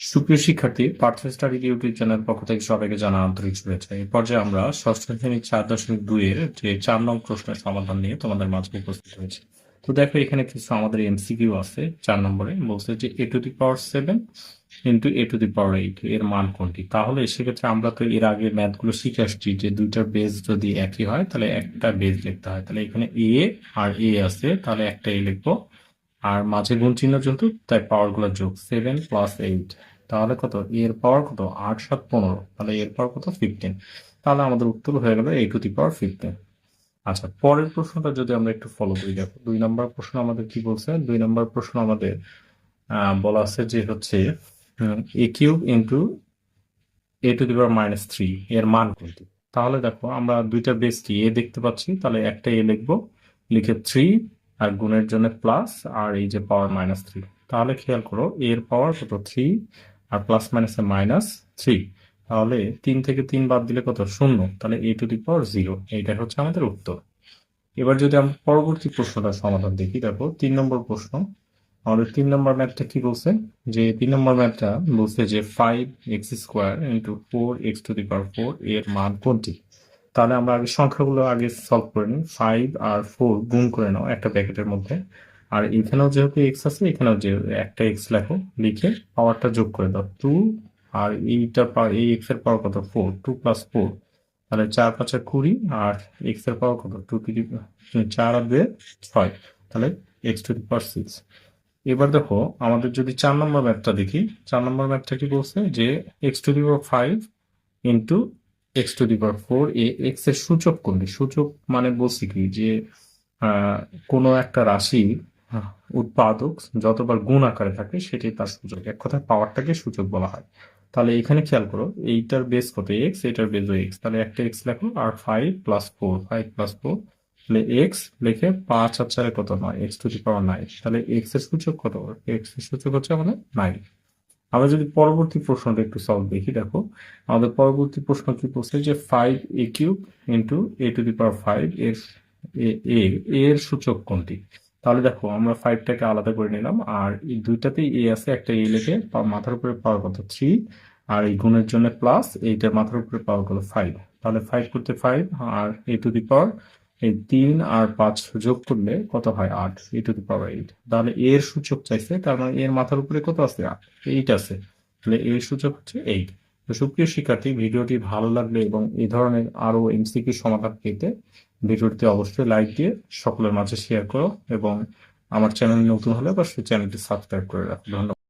সুপ্রিয় শিক্ষার্থী, Partha study YouTube channel পক্ষ থেকে সবাইকে জানা আন্তরিক শুভেচ্ছা। এই পর্যায়ে আমরা ষষ্ঠ শ্রেণির চার দশমিক দুই এর যে চার নং প্রশ্নের সমাধান নিয়ে তোমাদের মাঝে উপস্থিত হয়েছে। তো দেখো, এখানে কিছু আমাদের এমসিকিউ আছে চার নম্বরে, বলছে যে a to the power seven into a to the power eight, এর মান কোনটি? তাহলে সেক্ষেত্রে আমরা তো এর আগে ম্যাথগুলো শিখে আসছি যে দুইটার বেস যদি একই হয়, তাহলে একটা বেস লিখতে হয়। তাহলে এখানে এ আর এ আছে, তাহলে একটা এ লিখব। আর মাঝে গুণ চিহ্ন যেহেতু তাই পাওয়ারগুলো যোগ সেভেন প্লাস এইট তাহলে কত? এর পাওয়ার কত? আট, সাত, পনেরো। তাহলে এর পাওয়ার কত? ফিফটিন তাহলে আমাদের উত্তর হয়ে গেল এই টু দি পাওয়ার ফিফটিন আচ্ছা পরের প্রশ্নটা যদি আমরা একটু ফলো করি, দেখো, দুই নম্বর প্রশ্ন আমাদের কি বলছে? দুই নম্বর প্রশ্ন আমাদের বলা আছে যে হচ্ছে a cube into a to the power minus three এর মান কোনটি? তাহলে দেখো, আমরা দুইটা বেস কি? এ দেখতে পাচ্ছি। তাহলে একটা এ লিখব, লিখে থ্রি আর গুণের জন্য প্লাস আর এই যে পাওয়ার মাইনাস থ্রি তাহলে খেয়াল করো, এর পাওয়ার কত? থ্রি আর প্লাস মাইনাসে মাইনাস থ্রি তাহলে তিন থেকে তিন বাদ দিলে কত? শূন্য। তাহলে এ টু দি পাওয়ার জিরো এইটাই হচ্ছে আমাদের উত্তর। এবার যদি আমরা পরবর্তী প্রশ্নটার সমাধান দেখি, দেখো, তিন নম্বর প্রশ্ন। আমাদের তিন নম্বর ম্যাথটা কি বলছে? যে তিন নম্বর ম্যাথটা বলছে যে five x square into four x to the power four এর মান কোনটি? তাহলে আমরা আগে সংখ্যাগুলো আগে সলভ করে নিই। ফাইভ আর ফোর গুণ করে নাও একটা ব্র্যাকেটের মধ্যে। আর এখানেও যেহেতু এক্স আছে, এখানেও যে একটা এক্স লেখো, লিখে পাওয়ারটা যোগ করে দাও। টু আর এইটার পাওয়ার এই এক্সের পাওয়ার কত? ফোর টু প্লাস ফোর তাহলে চার পাঁচে কুড়ি আর এক্সের পাওয়ার কত? টু দি চার আর দুয়ে ছয়, তাহলে এক্স টু পাওয়ার সিক্স এবার দেখো, আমাদের যদি চার নম্বর ম্যাপটা দেখি, চার নম্বর ম্যাপটা কি বলছে? যে x to the power five into x to the power four এ এক্সের সূচক কোনটি? সূচক মানে বলছি কি? যে কোনো একটা রাশি উৎপাদক যতবার গুণ আকারে থাকে, সেটাই তার সূচক। এক কথায় পাওয়ারটাকে সূচক বলা হয়। তাহলে এখানে খেয়াল করো, এইটার বেস কত? এক্স এটার বেসও এক্স তাহলে একটা এক্স লেখো, আর five plus four five plus four তাহলে এক্স লিখে পাঁচ আর চারে কত? নয়। X to the power nine তাহলে এক্সের সূচক কত? এক্সের সূচক হচ্ছে আমাদের নাইন আমরা যদি পরবর্তী প্রশ্নটা একটু সলভ দেখি, দেখো, আমাদের পরবর্তী প্রশ্ন কি বলছে যে five a cube into a to the power five এর এ- এর সূচক কোনটি? তাহলে দেখো, আমরা ফাইভটাকে আলাদা করে নিলাম, আর এই দুইটাতেই এ আছে, একটা এ লিখে মাথার উপরে পাওয়ার কত? থ্রি আর এই গুণের জন্য প্লাস এইটার মাথার উপরে পাওয়ার কত? ফাইভ তাহলে ফাইভ করতে five R A to the পাওয়ার এই তিন আর পাঁচ যোগ করলে কত হয় আট? এ টু দি পাওয়ার এইট তাহলে এর সূচক চাইছে, তার মানে এর মাথার উপরে কত আছে? এইট আছে। তাহলে এর সূচক হচ্ছে এইট তো সুপ্রিয় শিক্ষার্থী, ভিডিওটি ভালো লাগলে এবং এই ধরনের আরও এমসিকিউ সমাধান পেতে ভিডিওটিতে অবশ্যই লাইক দিয়ে সকলের মাঝে শেয়ার করো এবং আমার চ্যানেল নতুন হলে অবশ্যই চ্যানেলটি সাবস্ক্রাইব করে রাখো। ধন্যবাদ।